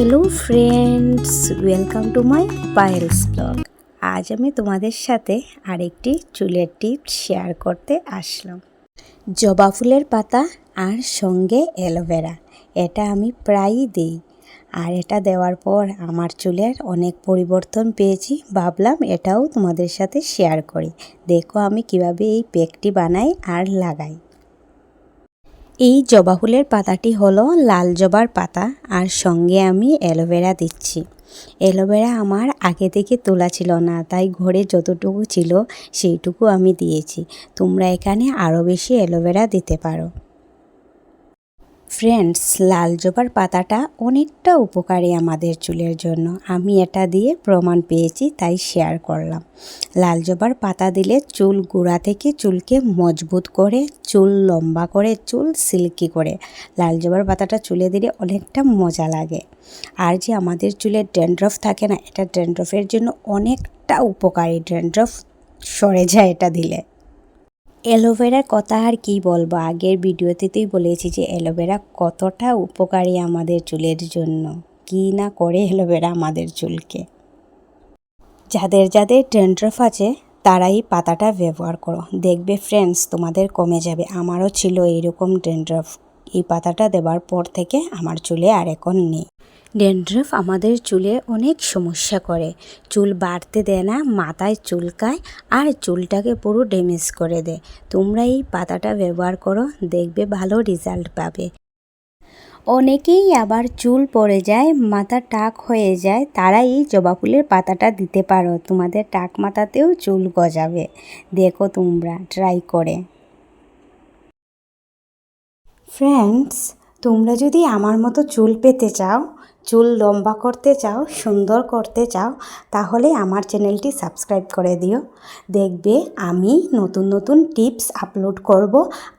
Hello friends welcome to my Payel's blog আজ আমি তোমাদের সাথে আরেকটি চুলের টিপ শেয়ার করতে আসলাম। জবা ফুলের পাতা আর সঙ্গে অ্যালোভেরা এটা আমি প্রায়ই দিই। আর এটা দেওয়ার পর আমার চুলের অনেক পরিবর্তন পেয়েছি, ভাবলাম এটাও তোমাদের সাথে শেয়ার করি। দেখো আমি কীভাবে এই প্যাকটি বানাই আর লাগাই। এই জবা ফুলের পাতাটি হলো লাল জবার পাতা, আর সঙ্গে আমি অ্যালোভেরা দিচ্ছি। অ্যালোভেরা আমার আগে থেকে তোলা ছিল না, তাই ঘরে যতটুকু ছিল সেইটুকু আমি দিয়েছি। তোমরা এখানে আরও বেশি অ্যালোভেরা দিতে পারো। ফ্রেন্ডস লাল জবার পাতাটা অনেকটা উপকারী আমাদের চুলের জন্য। আমি এটা দিয়ে প্রমাণ পেয়েছি, তাই শেয়ার করলাম। লাল জবার পাতা দিলে চুল গোড়া থেকে চুলকে মজবুত করে, চুল লম্বা করে, চুল সিল্কি করে। লাল জবার পাতাটা চুলে দিলে অনেকটা মজা লাগে। আর যে আমাদের চুলে ড্যান্ড্রফ থাকে না, এটা ড্যান্ড্রফের জন্য অনেকটা উপকারী। ড্যান্ড্রফ সরে যায় এটা দিলে। অ্যালোভেরার কথা আর কি বলব? আগের ভিডিওতেতেই বলেছি যে অ্যালোভেরা কতটা উপকারী আমাদের চুলের জন্য। কি না করে অ্যালোভেরা আমাদের চুলকে? যাদের যাদের ড্যান্ড্রফ আছে, তারাই পাতাটা ব্যবহার করো। দেখবে ফ্রেন্ডস তোমাদের কমে যাবে। আমারও ছিল এইরকম ড্যান্ড্রফ। এই পাতাটা দেওয়ার পর থেকে আমার চুলে আর এখন নেই। ড্যান্ড্রফ আমাদের চুলে অনেক সমস্যা করে। চুল বাড়তে দেয় না, মাথায় চুলকায় আর চুলটাকে পুরো ড্যামেজ করে দেয়। তোমরা এই পাতাটা ব্যবহার করো, দেখবে ভালো রেজাল্ট পাবে। অনেকেই আবার চুল পড়ে যায়, মাথা টাক হয়ে যায়, তারা এই জবা ফুলের পাতাটা দিতে পারো। তোমাদের টাক মাথাতেও চুল গজাবে। দেখো তোমরা ট্রাই করে। ফ্রেন্ডস তোমরা যদি আমার মতো চুল পেতে চাও চুল লম্বা করতে চাও, সুন্দর করতে চাও, তাহলে আমার চ্যানেলটি সাবস্ক্রাইব করে দিও। দেখবে আমি নতুন নতুন টিপস আপলোড করব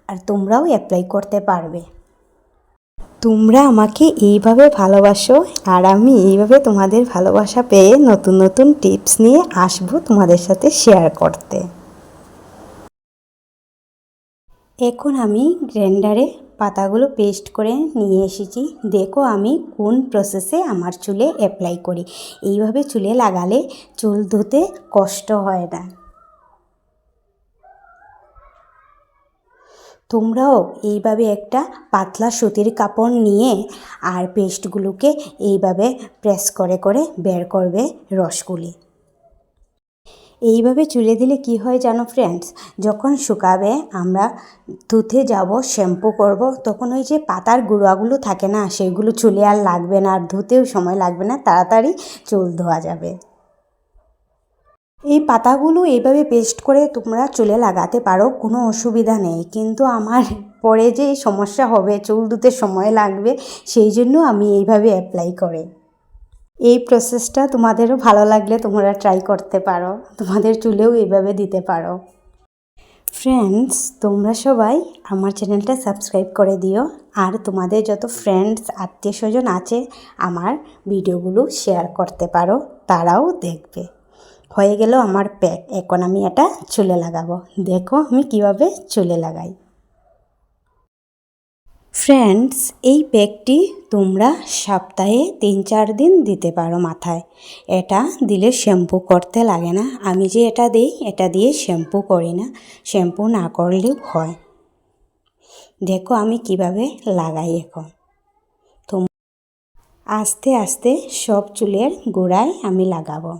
আর তোমরাও অ্যাপ্লাই করতে পারবে। তোমরা আমাকে এইভাবে ভালোবাসো আর আমি এইভাবে তোমাদের ভালোবাসা পেয়ে নতুন নতুন টিপস নিয়ে আসব তোমাদের সাথে শেয়ার করতে। এখন আমি গ্রাইন্ডারে পাতাগুলো পেস্ট করে নিয়ে এসেছি। দেখো আমি কোন প্রসেসে আমার চুলে অ্যাপ্লাই করি। এইভাবে চুলে লাগালে চুল ধুতে কষ্ট হয় না। তোমরাও এইভাবে একটা পাতলা সুতির কাপড় নিয়ে আর পেস্টগুলোকে এইভাবে প্রেস করে করে বের করবে রসগুলি। এইভাবে চুলে দিলে কি হয় জানো ফ্রেন্ডস যখন শুকাবে, আমরা ধুতে যাব, শ্যাম্পু করব, তখন ওই যে পাতার গুঁড়াগুলো থাকে না, সেগুলো চুলে আর লাগবে না, আর ধুতেও সময় লাগবে না, তাড়াতাড়ি চুল ধোয়া যাবে। এই পাতাগুলো এইভাবে পেস্ট করে তোমরা চুলে লাগাতে পারো, কোনো অসুবিধা নেই। কিন্তু আমার পরে যে সমস্যা হবে, চুল ধুতে সময় লাগবে, সেই জন্য আমি এইভাবে অ্যাপ্লাই করি। এই প্রসেসটা তোমাদেরও ভালো লাগলে তোমরা ট্রাই করতে পারো। তোমাদের চুলেও এইভাবে দিতে পারো। ফ্রেন্ডস তোমরা সবাই আমার চ্যানেলটা সাবস্ক্রাইব করে দিও আর তোমাদের যত ফ্রেন্ডস আত্মীয় স্বজন আছে, আমার ভিডিওগুলো শেয়ার করতে পারো, তারাও দেখবে। হয়ে গেল আমার প্যাক এখন আমি এটা চুলে লাগাবো। দেখো আমি কীভাবে চুলে লাগাই। ফ্রেন্ডস, এই প্যাকটি তোমরা সপ্তাহে তিন চার দিন দিতে পারো মাথায়। এটা দিলে শ্যাম্পু করতে লাগে না। আমি যে এটা দিই, এটা দিয়ে শ্যাম্পু করি না। শ্যাম্পু না করলেও হয়। দেখো আমি কীভাবে লাগাই এখন। তো আস্তে আস্তে সব চুলের গোড়ায় আমি লাগাবো।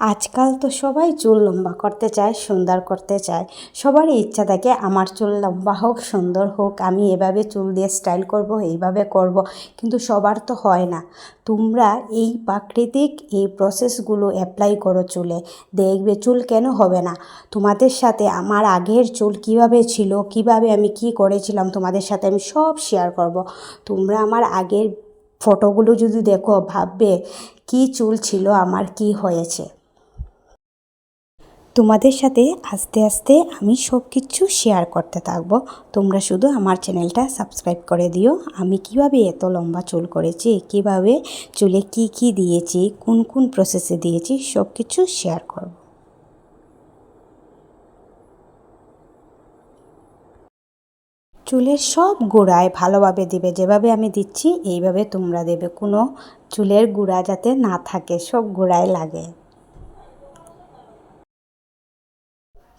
আজকাল তো সবাই চুল লম্বা করতে চায়, সুন্দর করতে চায়। সবারই ইচ্ছা থাকে, আমার চুল লম্বা হোক, সুন্দর হোক, আমি এভাবে চুল দিয়ে স্টাইল করব, এইভাবে করব। কিন্তু সবার তো হয় না। তোমরা এই প্রাকৃতিক এই প্রসেসগুলো অ্যাপ্লাই করো চুলে। দেখবে চুল কেন হবে না? তোমাদের সাথে আমার আগের চুল কীভাবে ছিল, কীভাবে আমি কি করেছিলাম, তোমাদের সাথে আমি সব শেয়ার করব। তোমরা আমার আগের ফটোগুলো যদি দেখো, ভাববে, কি চুল ছিল, আমার কি হয়েছে? তোমাদের সাথে আস্তে আস্তে আমি সব কিছু শেয়ার করতে থাকব। তোমরা শুধু আমার চ্যানেলটা সাবস্ক্রাইব করে দিও। আমি কীভাবে এত লম্বা চুল করেছি, কীভাবে চুলে কি কি দিয়েছি, কোন কোন প্রসেসে দিয়েছি সব কিছু শেয়ার করব। চুলের সব গোড়ায় ভালোভাবে দিবে, যেভাবে আমি দিচ্ছি, এইভাবে তোমরা দেবে। কোনো চুলের গুঁড়া যাতে না থাকে, সব গোড়ায় লাগে।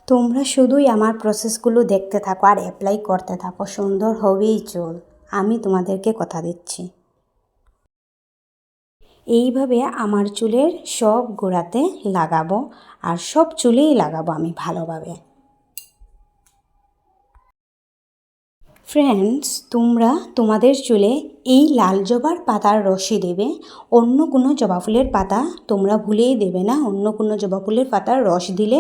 তোমরা শুধুই আমার প্রসেসগুলো দেখতে থাকো আর অ্যাপ্লাই করতে থাকো। সুন্দর হবেই চুল। আমি তোমাদেরকে কথা দিচ্ছি। এইভাবে আমার চুলের সব গোড়াতে লাগাবো আর সব চুলেই লাগাবো আমি ভালোভাবে। ফ্রেন্ডস তোমরা তোমাদের চুলে এই লাল জবার পাতার রসই দেবে। অন্য কোনো জবা ফুলের পাতা তোমরা ভুলেই দেবে না। অন্য কোনো জবা ফুলের পাতার রস দিলে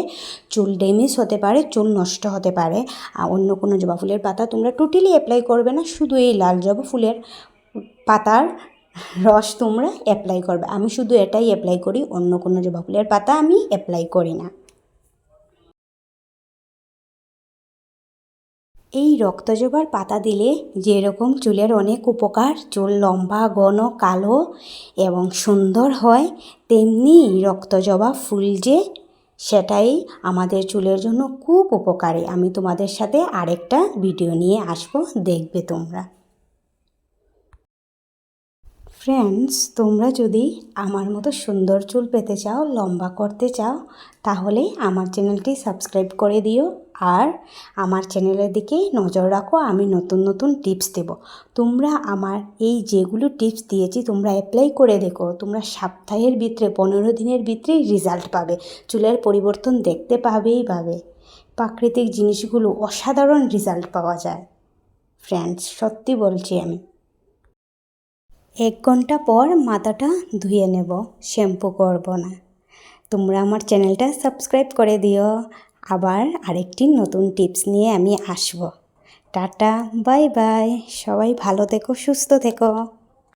চুল ড্যামেজ হতে পারে, চুল নষ্ট হতে পারে। আর অন্য কোনো জবা ফুলের পাতা তোমরা টোটালি অ্যাপ্লাই করবে না। শুধু এই লাল জবা ফুলের পাতার রস তোমরা অ্যাপ্লাই করবে। আমি শুধু এটাই অ্যাপ্লাই করি, অন্য কোনো জবা ফুলের পাতা আমি অ্যাপ্লাই করি না। এই রক্তজবার পাতা দিলে যেরকম চুলের অনেক উপকার, চুল লম্বা, ঘন, কালো এবং সুন্দর হয়, তেমনি রক্তজবা ফুল যে, সেটাই আমাদের চুলের জন্য খুব উপকারী। আমি তোমাদের সাথে আরেকটা ভিডিও নিয়ে আসব, দেখবে তোমরা। ফ্রেন্ডস তোমরা যদি আমার মতো সুন্দর চুল পেতে চাও, লম্বা করতে চাও, তাহলে আমার চ্যানেলটি সাবস্ক্রাইব করে দিও। আর আমার চ্যানেলের দিকে নজর রাখো, আমি নতুন নতুন টিপস দেব। তোমরা আমার এই যেগুলো টিপস দিয়েছি, তোমরা অ্যাপ্লাই করে দেখো। তোমরা সপ্তাহের ভিতরে, পনেরো দিনের ভিতরে রেজাল্ট পাবে। চুলের পরিবর্তন দেখতে পাবেই পাবে প্রাকৃতিক জিনিসগুলো অসাধারণ রেজাল্ট পাওয়া যায়। ফ্রেন্ডস সত্যি বলছি আমি। এক ঘণ্টা পর মাথাটা ধুয়ে নেব, শ্যাম্পু করব না। তোমরা আমার চ্যানেলটা সাবস্ক্রাইব করে দিও। আবার আরেকটি নতুন টিপস নিয়ে আমি আসব। Tata, bye bye. সবাই ভালো থেকো, সুস্থ থেকো।